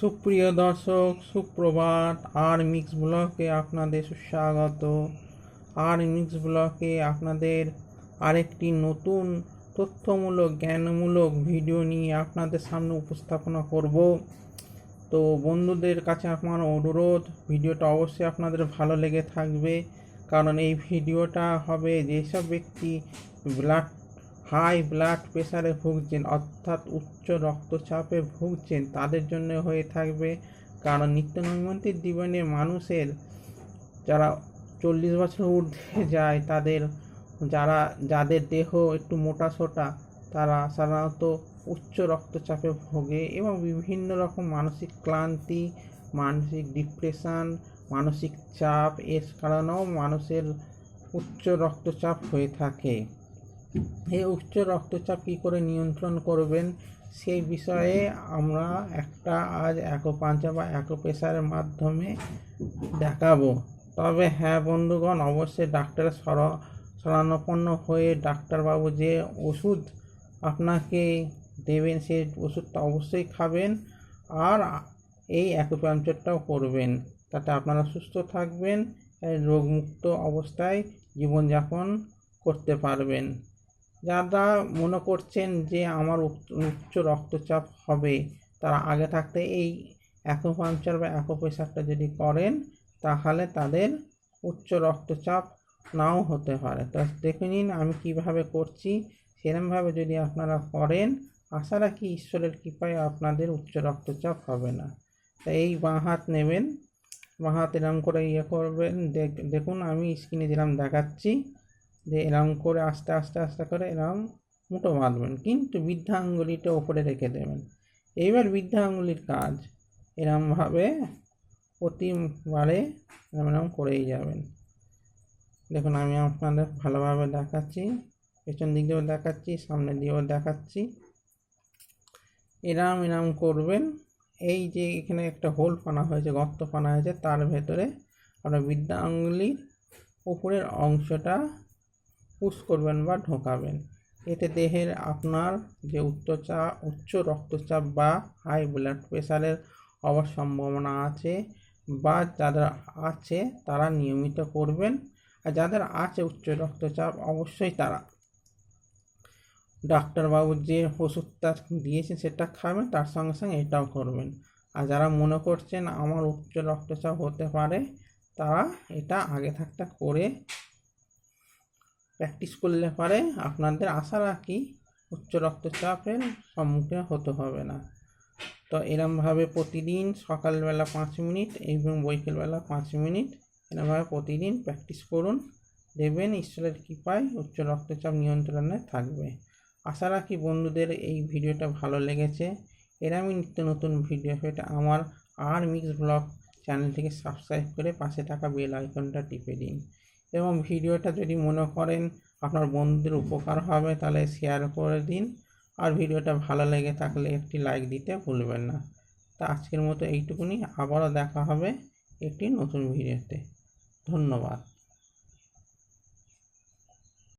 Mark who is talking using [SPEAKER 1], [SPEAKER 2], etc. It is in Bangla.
[SPEAKER 1] সুপ্রিয় দর্শক, সুপ্রভাত আর মিক্স ব্লকে আপনাদের সুস্বাগত। আর মিক্স ব্লকে আপনাদের আরেকটি নতুন তথ্যমূলক, জ্ঞানমূলক ভিডিও নিয়ে আপনাদের সামনে উপস্থাপনা করব। তো বন্ধুদের কাছে আমার অনুরোধ, ভিডিওটা অবশ্যই আপনাদের ভালো লেগে থাকবে, কারণ এই ভিডিওটা হবে যেসব ব্যক্তি ব্লাড হাই ব্লাড প্রেশারে ভুগছেন, অর্থাৎ উচ্চ রক্তচাপে ভুগছেন, তাদের জন্য হয়ে থাকবে। কারণ নিত্য নৈমিত্তিক জীবনে মানুষের যারা চল্লিশ বছর ঊর্ধ্বে যায়, তাদের যারা, যাদের দেহ একটু মোটা সোটা তারা সাধারণত উচ্চ রক্তচাপে ভোগে এবং বিভিন্ন রকম মানসিক ক্লান্তি, মানসিক ডিপ্রেশন, মানসিক চাপ, এর কারণেও মানুষের উচ্চ রক্তচাপ হয়ে থাকে। এই উচ্চ রক্তচাপ কী করে নিয়ন্ত্রণ করবেন? সেই বিষয়ে আমরা একটা আজ অ্যাকোপাঞ্চার বা অ্যাকোপ্রেশারের মাধ্যমে দেখাবো। তবে হ্যাঁ বন্ধুগণ, অবশ্যই ডাক্তারের সর শরণাপন্ন হয়ে ডাক্তারবাবু যে ওষুধ আপনাকে দেবেন সেই ওষুধটা অবশ্যই খাবেন আর এই অ্যাকুপাঞ্চারটাও করবেন। তাতে আপনারা সুস্থ থাকবেন, রোগমুক্ত অবস্থায় জীবনযাপন করতে পারবেন। যারা মনে করছেন যে আমার উচ্চ রক্তচাপ হবে, তারা আগে থাকতে এই অ্যাকোপাঞ্চার বা অ্যাকোপ্রেশারটা যদি করেন, তাহলে তাদের উচ্চ রক্তচাপ নাও হতে পারে। তো দেখে নিন আমি কীভাবে করছি, সেরমভাবে যদি আপনারা করেন, আশা রাখি ঈশ্বরের কৃপায় আপনাদের উচ্চ রক্তচাপ হবে না। তাই এই বাঁ হাত নেবেন, বাঁ হাত এরম করে ইয়ে করবেন দেখুন আমি স্ক্রিনে যেরকম দেখাচ্ছি যে এরম করে আস্তে আস্তে আস্তে করে এরম মুঠো বাঁধবেন কিন্তু বৃদ্ধা আঙ্গুলিটা ওপরে রেখে দেবেন। এইবার বৃদ্ধা আঙ্গুলির কাজ এরমভাবে প্রতিবারে এরম এরম করেই যাবেন। দেখুন, আমি আপনাদের ভালোভাবে দেখাচ্ছি, পেছন দিক দিয়েও দেখাচ্ছি সামনে দিয়েও দেখাচ্ছি। এরাম এরাম করবেন। এই যে এখানে একটা হোল পানা হয়েছে, গর্ত পানা হয়েছে, তার ভেতরে আপনার বিদ্যা আঙ্গুলির উপরের অংশটা পুশ করবেন বা ঢোকাবেন। এতে দেহের আপনার যে উচ্চচাপ উচ্চ রক্তচাপ বা হাই ব্লাড প্রেশারের হওয়ার সম্ভাবনা আছে বা যাদের আছে তারা নিয়মিত করবেন। আর যাদের আছে উচ্চ রক্তচাপ অবশ্যই তারা ডাক্তারবাবু যে ওষুধটা দিয়েছে সেটা খাবেন, তার সঙ্গে সঙ্গে এটাও করবেন। আর যারা মনে করছেন আমার উচ্চ রক্তচাপ হতে পারে, তারা এটা আগে থাকতে করে প্র্যাকটিস করলে পারে আপনাদের আশা রাখি উচ্চ রক্তচাপের সম্মুখীন হতে হবে না। তো এরমভাবে প্রতিদিন সকালবেলা পাঁচ মিনিট এবং বৈকালবেলা পাঁচ মিনিট এরমভাবে প্রতিদিন প্র্যাকটিস করুন। দেবেন ঈশ্বরের কৃপায় উচ্চ রক্তচাপ নিয়ন্ত্রণে থাকবে। আশা রাখি বন্ধুদের এই ভিডিওটা ভালো লেগেছে। এরমই নিত্য নতুন ভিডিও সেটা আমার আর মিক্স ব্লগ চ্যানেলটিকে সাবস্ক্রাইব করে পাশে থাকা বেল আইকনটা টিপে দিন। এবং ভিডিওটা যদি মনে করেন আপনার বন্ধুদের উপকার হবে, তাহলে শেয়ার করে দিন। আর ভিডিওটা ভালো লেগে থাকলে একটি লাইক দিতে ভুলবেন না। তা আজকের মতো এইটুকুনি। আবারও দেখা হবে একটি নতুন ভিডিওতে ধন্যবাদ।